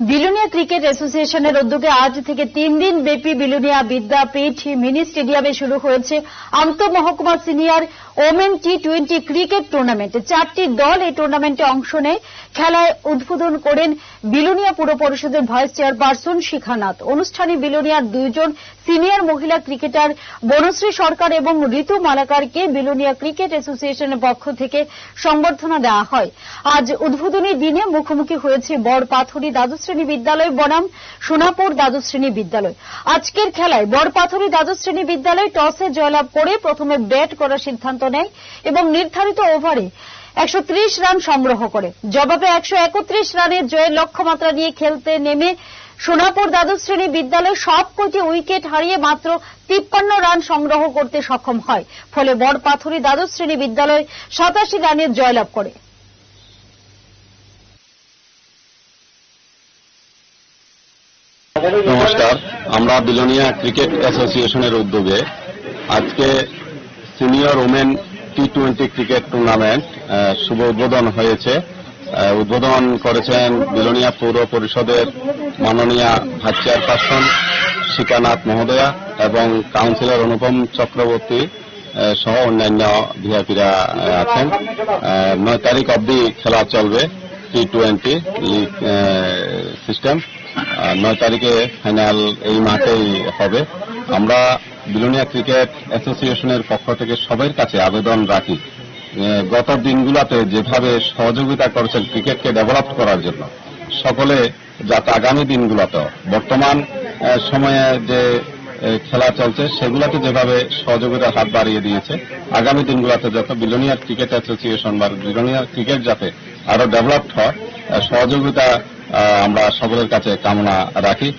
Belonia cricket অ্যাসোসিয়েশনের উদ্যোগে আজ থেকে তিন দিন ব্যাপী বিলুনিয়া বিদ্যাপীঠ মিনি স্টেডিয়ামে শুরু হয়েছে আন্তঃমহকুমা senior women T twenty cricket tournament চারটি দল এই টুর্নামেন্টে অংশ নেয়। খেলায় উদ্বোধন করেন বিলুনিয়া পুর পরিষদের ভাইস চেয়ারপারসন শিখানাথ। অনুষ্ঠানে বিলুনিয়ার দুইজন সিনিয়র মহিলা ক্রিকেটার বনশ্রী সরকার এবং ঋতু মালাকারকে বিলুনিয়া ক্রিকেট অ্যাসোসিয়েশনের পক্ষ থেকে সংবর্ধনা দেওয়া হয়। আজ উদ্বোধনী দিনে মুখোমুখি হয়েছে বড়পাথরি দ্বাদশ শ্রেণি বিদ্যালয় বনাম, সোনাপুর দ্বাদশ শ্রেণি বিদ্যালয়। আজকের খেলায় বড়পাথরি দ্বাদশ শ্রেণি বিদ্যালয় টসে জয়লাভ করে প্রথমে ব্যাট করার সিদ্ধান্ত নেয় এবং নির্ধারিত ওভারে একশো ত্রিশ রান সংগ্রহ করে। জবাবে একশো একত্রিশ রানের জয়ের লক্ষ্যমাত্রা নিয়ে খেলতে নেমে সোনাপুর দ্বাদশ শ্রেণি বিদ্যালয় সব কটি উইকেট হারিয়ে মাত্র তিপ্পান্ন রান সংগ্রহ করতে সক্ষম হয়। ফলে বড়পাথরি দ্বাদশ শ্রেণি বিদ্যালয় সাতাশি রানের জয়লাভ করে। নমস্কার, আমরা বিলোনিয়া ক্রিকেট অ্যাসোসিয়েশনের উদ্যোগে আজকে senior women T twenty cricket tournament শুভ উদ্বোধন হয়েছে। উদ্বোধন করেছেন বিলোনিয়া পৌর পরিষদের মাননীয় ভাইস চেয়ারপারসন শিকানাথ মহোদয়া এবং কাউন্সিলর অনুপম চক্রবর্তী সহ অন্যান্য ভিআইপিরা আছেন। নয় তারিখ অবধি খেলা চলবে টি টোয়েন্টি লিগ সিস্টেম। নয় তারিখে ফাইনাল এই মাঠেই হবে। আমরা বিলোনিয়া ক্রিকেট অ্যাসোসিয়েশনের পক্ষ থেকে সবার কাছে আবেদন রাখি গত দিনগুলোতে যেভাবে সহযোগিতা করেছেন ক্রিকেটকে ডেভেলপ করার জন্য, সকলে যাতে আগামী দিনগুলোতে বর্তমান সময়ে যে খেলা চলছে, সেগুলোতে যেভাবে সহযোগিতার হাত বাড়িয়ে দিয়েছে, আগামী দিনগুলোতে যত বিলোনিয়ার ক্রিকেট অ্যাসোসিয়েশন বা বিলোনিয়ার ক্রিকেট যাতে আরও ডেভেলপড হয় সহযোগিতা আমরা সকলের কাছে কামনা রাখি।